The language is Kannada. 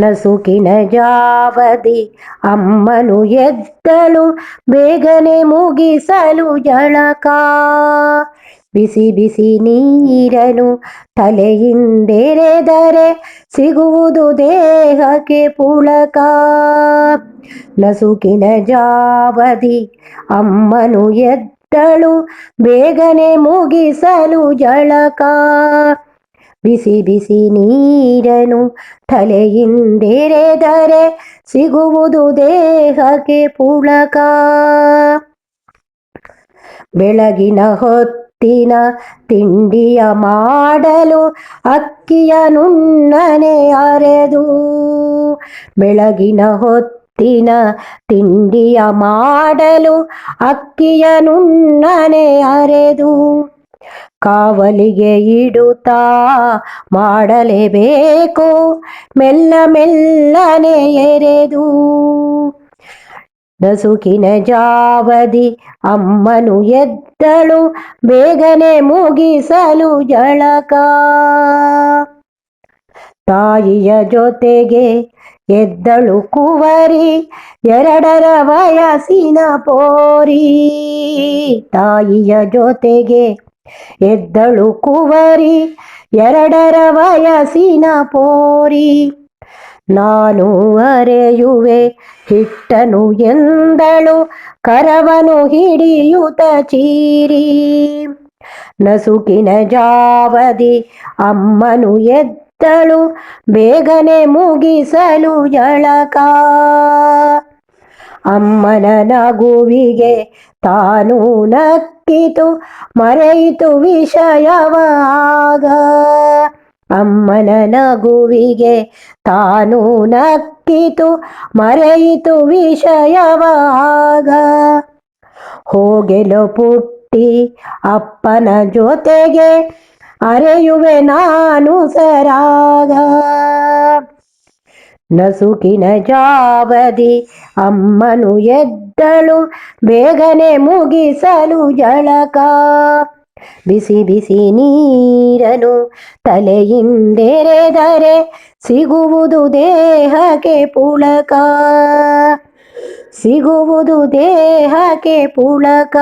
ನಸುಕಿನ ಜಾವದಿ ಅಮ್ಮನು ಎದ್ದಳು ಬೇಗನೆ ಮುಗಿಸಲು ಜಳಕ. ಬಿಸಿ ಬಿಸಿ ನೀರನು ತಲೆಯಿಂದೆರೆದರೆ ಸಿಗುವುದು ದೇಹಕ್ಕೆ ಪುಳಕ. ನಸುಕಿನ ಜಾವದಿ ಅಮ್ಮನು ಎದ್ದಳು ಬೇಗನೆ ಮುಗಿಸಲು ಜಳಕ. ಬಿಸಿ ಬಿಸಿ ನೀರನು ತಲೆಯಿಂದೆರೆದರೆ ಸಿಗುವುದು ದೇಹಕ್ಕೆ ಪುಳಕ ಬೆಳಗಿನ ಹೊತ್ತಿನ ತಿಂಡಿಯ ಮಾಡಲು ಅಕ್ಕಿಯ ನುಣ್ಣನೆ ಅರೆದು. ಬೆಳಗಿನ ಹೊತ್ತಿನ ತಿಂಡಿಯ ಮಾಡಲು ಅಕ್ಕಿಯ ನುಣ್ಣನೆ ಅರೆದು. ಕಾವಲಿಗೆ ಇಡುತ್ತಾ ಮಾಡಲೇಬೇಕು. ಮೆಲ್ಲ ಮೆಲ್ಲನೆ ಎರೆದು ನಸುಕಿನ ಜಾವದಿ ಅಮ್ಮನು ಎದ್ದಳು, ಬೇಗನೆ ಮುಗಿಸಲು ಜಳಕ. ತಾಯಿಯ ಜೊತೆಗೆ ಎದ್ದಳು ಕುವರಿ, ಎರಡರ ವಯಸ್ಸಿನ ಪೋರಿ. ತಾಯಿಯ ಜೊತೆಗೆ ಎದ್ದಳು ಕುವರಿ, ಎರಡರ ವಯಸ್ಸಿನ ಪೋರಿ. ನಾನು ಅರೆಯುವೆ, ಹಿಟ್ಟನು ಎಂದಳು, ಕರವನು ಹಿಡಿಯುತ ಚೀರಿ. ನಸುಕಿನ ಜಾವದಿ ಅಮ್ಮನು ಎದ್ದಳು, ಬೇಗನೆ ಮುಗಿಸಲು ಜಳಕ. ಅಮ್ಮನ ನಗುವಿಗೆ ತಾನು ನಕ್ಕಿತು ಮರೆಯಿತು ವಿಷಯವಾಗ ಅಮ್ಮನ ನಗುವಿಗೆ ತಾನು ನಕ್ಕಿತು, ಮರೆಯಿತು ವಿಷಯವಾಗ ಹೋಗೆಲು ಪುಟ್ಟಿ ಅಪ್ಪನ ಜೊತೆಗೆ ಅರೆಯುವೆ ನಾನು ಸರಾಗ. ನಸುಕಿನ ಜಾವದಿ ಅಮ್ಮನು ಎದ್ದಳು ಬೇಗನೆ ಮುಗಿಸಲು ಜಳಕ. ಬಿಸಿ ಬಿಸಿ ನೀರನು ತಲೆಯಿಂದೆರೆದರೆ ಸಿಗುವುದು ದೇಹಕ್ಕೆ ಪುಳಕ. ಸಿಗುವುದು ದೇಹಕ್ಕೆ ಪುಳಕ.